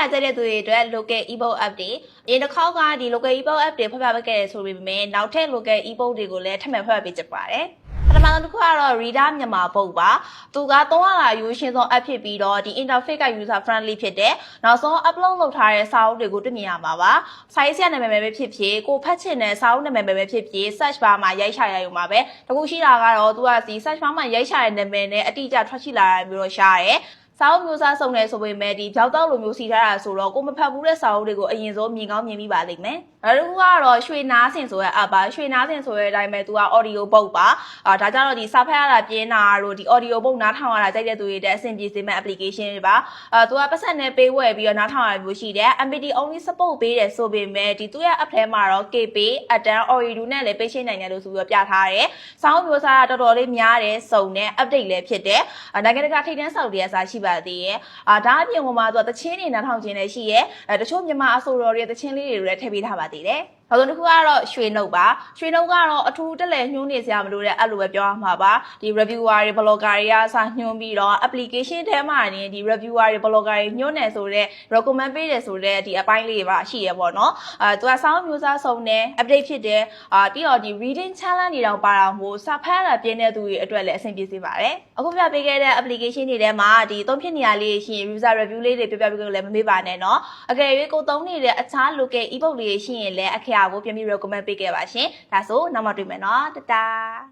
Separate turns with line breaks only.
ရကြတဲ့သူတွေအတွက် local ebook app တွေအရင်တစ်ခေါက်ကဒီ local ebook app တွေဖတ်ပြပေးခဲ့တယ်ဆိုပေမဲ့နောက်ထပ် local ebook တွေကိုလည်းထပ်မံဖတ်ပြပေးချင်ပါတယ်ပထမဆုံးတစ်ခုကတော့ Reader မြန်မာပုတ်ပါသူကသုံးရတာအယူရှင်းဆုံး app ဖြစ်ပြီးတော့ဒီ interface က user friendly ဖြစ်တဲ့နောက်ဆုံး upload လုပ်ထားတဲ့စာအုပ်တွေကိုတွေ့မြင်ရမှာပါ size ရနာမည်ပဲဖြစ်ဖြစ်ကိုဖတ်ချင်တဲ့စာအုပ်နာမည်ပဲဖြစ်ဖြစ် search bar မှာရိုက်ချရရုံပါပဲတခုရှိတာကတော့သူကဒီ search bar မှာရိုက်ချတဲ့နာမည်နဲ့အတိအကျထွက်ရှိလာတာမျိုးတော့ရှားတယ် စာအုပ်မျိုးစားစုံတယ်ဆိုပေမဲ့ဒီကြောက်တော့လိုမျိုးစီထားတာဆိုတော့ကိုမဖတ်ဘူးတဲ့စာအုပ်တွေကိုအရင်ဆုံးမြင်ကောင်းမြင်မိပါလိမ့်မယ်။နောက်တစ်ခုကတော့ရွှေနားစင်ဆိုတဲ့ app ပါရွှေနားစင်ဆိုတဲ့အတိုင်းပဲသူက audio book ပါအာဒါကြတော့ဒီစာဖတ်ရတာပြင်းတာတို့ဒီ audio book နားထောင်ရတာကြိုက်တဲ့သူတွေတက်အဆင်ပြေစေမဲ့ application တွေပါအာသူကပတ်စံနဲ့ပေးဝယ်ပြီးတော့နားထောင်ရမျိုးရှိတယ် MPT only support ပေးတယ်ဆိုပေမဲ့ဒီသူ့ရဲ့ app ထဲမှာတော့ KP Adan Oridu နဲ့လည်းပေးချိနိုင်တယ်လို့ဆိုပြီးတော့ပြထားတယ်။စောင်းမျိုးစားတော်တော်လေးများတယ်စုံတယ် update လည်းဖြစ်တယ်။အာနိုင်ငံတကာထိပ်တန်းဆောက်တွေအစားရှိပါသေးရဲ့။အာဒါအပြင်ကမှသူကတချင်းနေနားထောင်ခြင်းလည်းရှိရဲ့။အဲတချို့မြန်မာအဆိုတော်တွေတချင်းလေးတွေလည်းထည့်ပေးထားပါသေးတယ်။ နောက်ဆုံးတစ်ခုကတော့ရွှေနှုတ်ပါရွှေနှုတ်ကတော့အထူးတက်လဲညှိုးနေစရာမလိုတဲ့အဲ့လိုပဲပြောရမှာပါဒီ reviewer တွေ blogger တွေကစာညွှန်းပြီးတော့ application ထဲမှာနေဒီ reviewer တွေ blogger တွေညွှန်းနေဆိုတော့ recommend ပေးတယ်ဆိုတော့ဒီအပိုင်းလေးတွေပါရှိရပေါ့နော်အဲသူကစောင်းမျိုးစားစုံတယ် update ဖြစ်တယ်အာပြီးတော့ဒီ reading challenge တွေတော့ပါတာမို့စာဖတ်ရတာပြင်းတဲ့သူတွေအတွက်လည်းအဆင်ပြေစေပါတယ်အခုပြပေးခဲ့တဲ့ application တွေထဲမှာဒီသုံးဖြစ်နေရလေးရှိရင် user review လေးတွေပြပြပေးလို့လည်းမမေ့ပါနဲ့เนาะအကယ်၍ကိုသုံးနေတဲ့အခြား local ebook လေးရှိရင်လည်းအခရာ ာကိုပြန်ပြီး recommend ပေးခဲ့ပါရှင်။ဒါဆိုနောက်မှတွေ့မယ်နော်။တတား